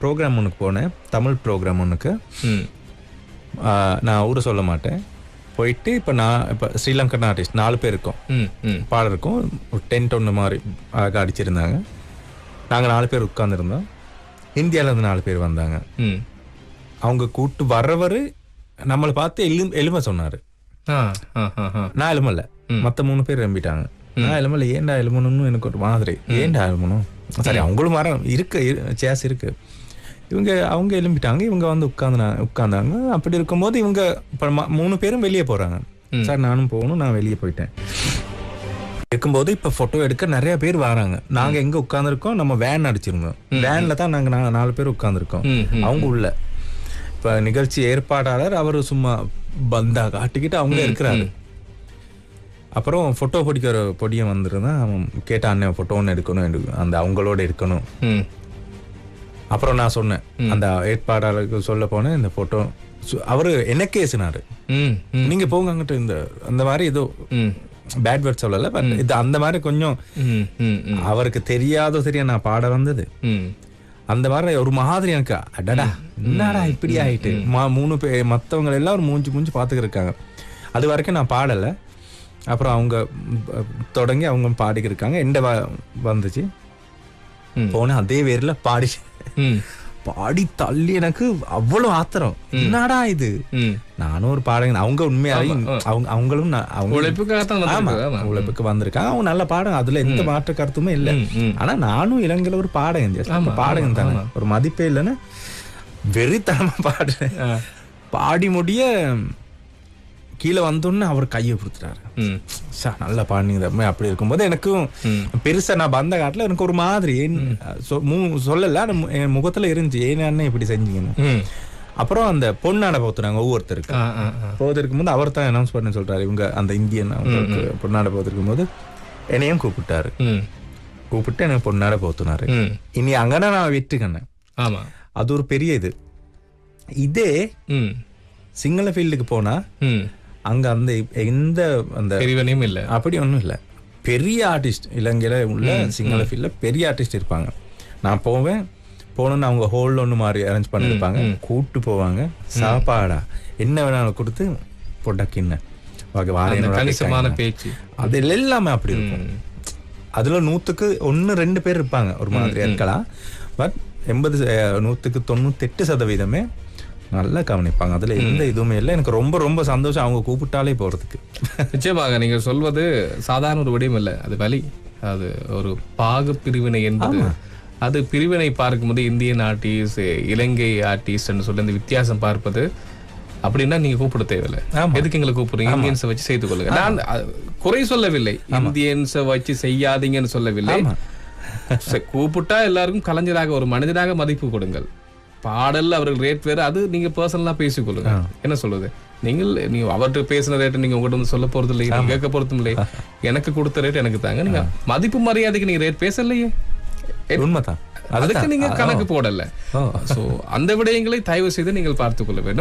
Program ஒன்றுக்கு போனேன். Tamil program ஒன்றுக்கு நான் ஊரை சொல்ல மாட்டேன். போயிட்டு இப்போ நான் இப்போ ஸ்ரீலங்கன் ஆர்டிஸ்ட் நாலு பேர் இருக்கோம். பாடம் இருக்கும். ஒரு டென்ட் ஒன்று மாதிரி அழகாக அடிச்சிருந்தாங்க. நாங்கள் நாலு பேர் உட்காந்துருந்தோம் இந்தியாவிலேருந்து நாலு பேர் வந்தாங்க. அவங்க கூட்டு வர்றவர் நம்மளை பார்த்து எலும் எலுமை சொன்னார். நான் எலுமல்ல மற்ற மூணு பேர் நம்பிட்டாங்க. நான் எலுமல்ல ஏன்டா எலுமணும்னு எனக்கு ஒரு மாதிரி. ஏன்டா எலுமணும் சரி அவங்களும் வர இருக்கு சேஸ் இருக்கு. இவங்க அவங்க எலும்பிட்டாங்க இவங்க வந்து உட்காந்து உட்காந்தாங்க அப்படி இருக்கும்போது இவங்க இப்போ மூணு பேரும் வெளியே போறாங்க. சார் நானும் போகணும் நான் வெளியே போயிட்டேன். இருக்கும்போது இப்ப போட்டோ எடுக்க நிறைய பேர் வராங்க. நாங்க எங்க உட்கார்ந்திருக்கோம் நம்ம வேன் அடிச்சிருந்தோம். வேன்ல தான் நாங்க நா- நாலு பேர் உட்கார்ந்திருக்கோம். ம், ம், அவங்க உள்ள. இப்ப நிகழ்ச்சி ஏற்பாட்டாளர் அவர் சும்மா பந்தா காட்டிக்கிட்டு அவங்க இருக்கிறாரு. அப்புறம் போட்டோ பிடிக்கிற பொடியன் வந்திருந்தான் அவன் கேட்டான் அண்ணன் போட்டோ ஒன்று எடுக்கணும் எடுக்க- அந்த அவங்களோட எடுக்கணும். அப்புறம் நான் சொன்னேன் அந்த ஏற்பாடாளருக்கு சொல்ல போனேன் இந்த போட்டோ அவரு எனக்கே ம் நீங்க போங்க அங்கிட்டு இந்த அந்த மாதிரி ஏதோ பேட் வேர்ட் சொல்லல பட் இது அந்த மாதிரி கொஞ்சம் அவருக்கு தெரியாதோ சரியா நான் பாட வந்தது. அந்த மாதிரி ஒரு மாதிரி எனக்கு அடடா என்னடா இப்படி ஆயிட்டு? மூணு பேர் மத்தவங்க எல்லாம் ஒரு மூஞ்சி மூஞ்சி பார்த்துக்கிட்டு இருக்காங்க அது வரைக்கும் நான் பாடல. அப்புறம் அவங்க தொடங்கி அவங்க பாடிக்கிட்டு இருக்காங்க எந்த வந்துச்சு. போனேன் அதே வேர்ல பாடி ம் பாடி தள்ளி எனக்கு அவ்வளவு ஆத்திரம். என்னடா இது? நானும் ஒரு பாடகன். அவங்க உண்மையாவே அவங்க அவங்களும் ஆமா உழைப்புக்கு வந்திருக்காங்க. அவங்க நல்ல பாடம் அதுல எந்த மாற்று கருத்துமே இல்ல. ஆனா நானும் இலங்கையில ஒரு பாடகன். பாடகன் தானே. ஒரு மதிப்பே இல்லைன்னு வெறித்தனமா பாடுறேன். பாடி முடிய கீழே வந்தோடனே அவர் கையை கொடுத்துட்டாரு. ம். சா நல்லா பாடினீங்க அப்படி இருக்கும்போது எனக்கும் பெருசா நான் வந்த காட்டுல எனக்கு ஒரு மாதிரி சொல்லல என் முகத்துல இருந்துச்சு ஏன் அண்ணன் இப்படி செஞ்சீங்கன்னு? அப்புறம் அந்த பொண்ணாட போத்துறாங்க ஒவ்வொருத்தருக்கு. ஆ ஆ ஆ. போவதற்கு போது அவர் தான் அனௌன்ஸ் பண்ண சொல்றாரு இவங்க அந்த இந்தியன் பொன்னாட போவதற்கு போது என்னையும் கூப்பிட்டாரு. கூப்பிட்டு எனக்கு பொன்னாட போத்துனாரு. இனி அங்கன நான் விட்டுக்கண்ணேன் ஆமா. அது ஒரு பெரிய இது. இதே சிங்கள ஃபீல்டுக்கு போனா அங்க அந்த எந்த அந்த பிரிவினையும் இல்ல. அப்படி ஒண்ணும் இல்ல. பெரிய ஆர்டிஸ்ட் இலங்கையில உள்ள சிங்கள ஃபீல்ட்ல பெரிய ஆர்டிஸ்ட் இருப்பாங்க. நான் போவேன் போனோன்னு அவங்க ஹோல் ஒன்று மாதிரி அரேஞ்ச் பண்ணிருப்பாங்க. கூட்டு போவாங்க. சாப்பாடா? என்ன வேணாலும் கொடுத்து அந்த வாரேன் கணிசமான பேச்சு. அது எல்லாமே அப்படி இருக்கும். அதுல நூத்துக்கு ஒன்னு ரெண்டு பேர் இருப்பாங்க. ஒரு மாதிரி இருக்கலாம். பட் எண்பது நூத்துக்கு தொண்ணூத்தெட்டு சதவீதமே நல்லா கவனிப்பாங்க. அதுல எந்த இதுவுமே இல்லை. எனக்கு ரொம்ப ரொம்ப சந்தோஷம் அவங்க கூப்பிட்டாலே போறதுக்கு. நிச்சயமாக நீங்க சொல்வது சாதாரண ஒரு விடயம் இல்ல. அது வலி. அது ஒரு பாகு பிரிவினை என்பது. அது பிரிவினை பார்க்கும்போது இந்தியன் ஆர்டிஸ்ட் இலங்கை ஆர்டிஸ்ட் சொல்லி இந்த வித்தியாசம் பார்ப்பது அப்படின்னா நீங்க கூப்பிட தேவையில்லை. எதுக்கு எங்களை கூப்பிடுறீங்க? இந்தியன்ஸை வச்சு செய்து கொள்ளுங்க. நான் குறை சொல்லவில்லை. இந்தியன்ஸை வச்சு செய்யாதீங்கன்னு சொல்லவில்லை. கூப்பிட்டா எல்லாருக்கும் கலைஞராக ஒரு மனிதனாக மதிப்பு கொடுங்கள். பாடல்ல அவர்கள் ரேட் வேற அது நீங்க பர்சனலா பேசிக்கொள்ளுங்க. என்ன சொல்றது? நீங்கள் நீங்க அவர்கிட்ட பேசின ரேட் நீங்க உங்கள்கிட்ட வந்து சொல்ல போறது இல்லை நீங்க கேட்க போறதும் இல்லை எனக்கு கொடுத்த ரேட் எனக்கு தாங்க. நீங்க மதிப்பு மரியாதைக்கு நீங்க ரேட் பேசலையே. உண்மைதான். அதுக்கு நீங்க கணக்கு போடல. சோ அந்த விடயங்களை தயவு செய்து நீங்கள் பார்த்துக் கொள்ள வேண்டும்.